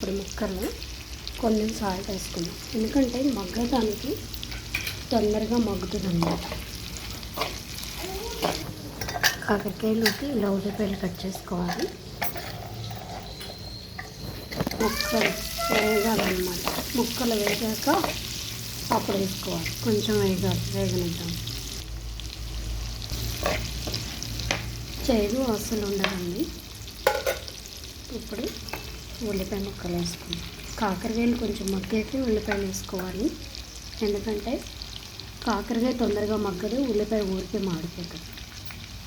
ఇప్పుడు ముక్కలు కొంచెం సాల్ట్ వేసుకుందాం. ఎందుకంటే మగ్గడానికి తొందరగా మగ్గుతుంది అన్నమాట కాకరకాయలోకి ఇలా ఉల్లిపాయలు కట్ చేసుకోవాలి. ముక్కలు వేగాలన్నమాట. ముక్కలు వేగాక అప్పుడు వేసుకోవాలి. కొంచెం వేగాలి వేగనిద్దాం. చేదు అసలు ఉండదండి. ఇప్పుడు ఉల్లిపాయ ముక్కలు వేసుకుందాం. కాకరకాయలు కొంచెం మగ్గాక ఉల్లిపాయలు వేసుకోవాలి. ఎందుకంటే కాకరకాయ తొందరగా మగ్గదు ఉల్లిపాయ ఊరికే మాడిపోతుంది.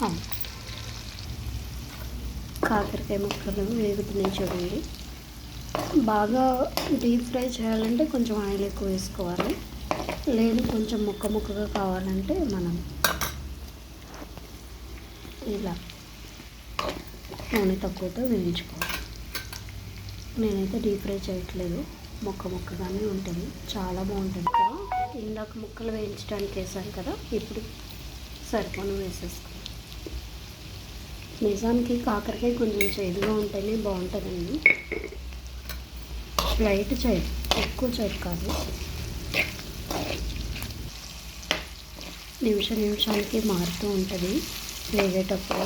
అవును. కాకరకాయ ముక్కలు వేగుతున్నాయి చూడండి. బాగా డీప్ ఫ్రై చేయాలంటే కొంచెం ఆయిల్ ఎక్కువ వేసుకోవాలి. లేదు కొంచెం ముక్క ముక్కగా కావాలంటే మనం ఇలా నూనె తక్కువతో వేయించుకోవాలి. నేనైతే డీప్ ఫ్రై చేయట్లేదు. ముక్క ముక్కగానే ఉంటుంది. చాలా బాగుంటుంది. ఇందాక ముక్కలు వేయించడానికి వేసాను కదా ఇప్పుడు సరిపోను వేసేసుకున్నాను నిజానికి కాకరకాయ కొంచెం చేదుగా ఉంటేనే బాగుంటుందండి. లైట్ చేదు ఎక్కువ చేదు కాదు. నిమిష నిమిషానికి మారుతూ ఉంటుంది. వేగేటప్పుడు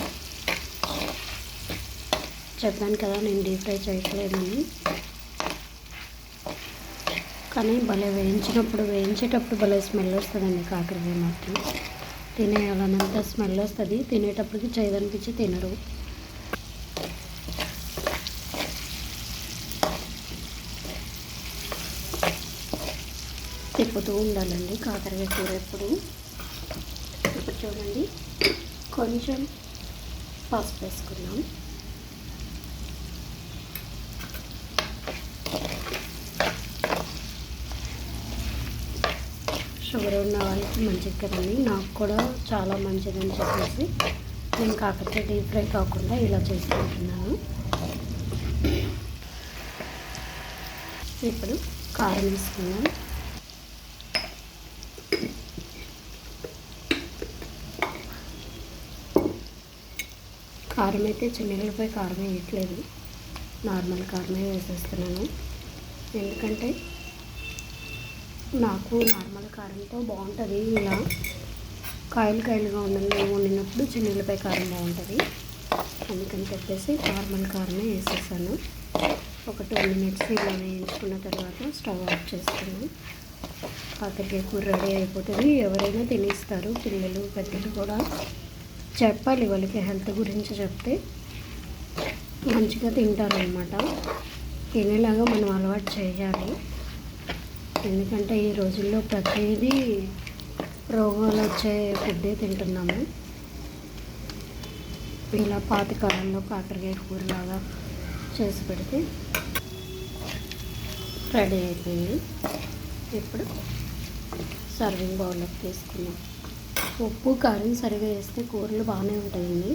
చెప్పాను కదా నేను డీప్ ఫ్రై చేయట్లేదని. కానీ భలే వేయించినప్పుడు వేయించేటప్పుడు భలే స్మెల్ వస్తుందండి కాకరకాయ మాత్రం. తినేయాలన్నంత స్మెల్ వస్తుంది తినేటప్పటికి చేయదనిపించి తినరు. తిప్పుతూ ఉండాలండి కాకరకాయ కూర ఎప్పుడు. ఇప్పుడు చూడండి కొంచెం పసుపు వేసుకున్నాం షుగర్ ఉన్న వాళ్ళకి మంచిది కదండి. నాకు కూడా చాలా మంచిదని చెప్పేసి నేను కాకపోతే డీప్ ఫ్రై కాకుండా ఇలా చేసుకుంటున్నాను. ఇప్పుడు కారం వేసుకున్నాను కారం అయితే చిన్నగలపై కారం వేయట్లేదు. నార్మల్ కారమే వేసేస్తున్నాను. ఎందుకంటే నాకు నార్మల్ కారంతో బాగుంటుంది. ఇలా కాయలు కాయలుగా ఉండండి వండినప్పుడు చిన్నలపై కారం బాగుంటుంది. అందుకని చెప్పేసి నార్మల్ కారమే వేసేసాను. ఒక టూ మినిట్స్ ఇలా వేయించుకున్న తర్వాత స్టవ్ ఆఫ్ చేసుకున్నాను కాకరకాయ కూర రెడీ అయిపోతుంది. ఎవరైనా తినేస్తారు పిల్లలు పెద్దలు కూడా. చెప్పాలి వాళ్ళకి హెల్త్ గురించి చెప్తే. మంచిగా తింటారనమాట తినేలాగా మనం అలవాటు చేయాలి. ఎందుకంటే ఈ రోజుల్లో ప్రతిదీ రోగాలు వచ్చే ఫుడ్డే తింటున్నాము. ఇలా పాత కాలంలో కాకరకాయ కూరలాగా చేసి పెడితే రెడీ అయిపోయింది. ఇప్పుడు సర్వింగ్ బౌల్లోకి తీసుకున్నాం ఉప్పు కారం సరిగా వేస్తే కూరలు బాగానే ఉంటాయండి.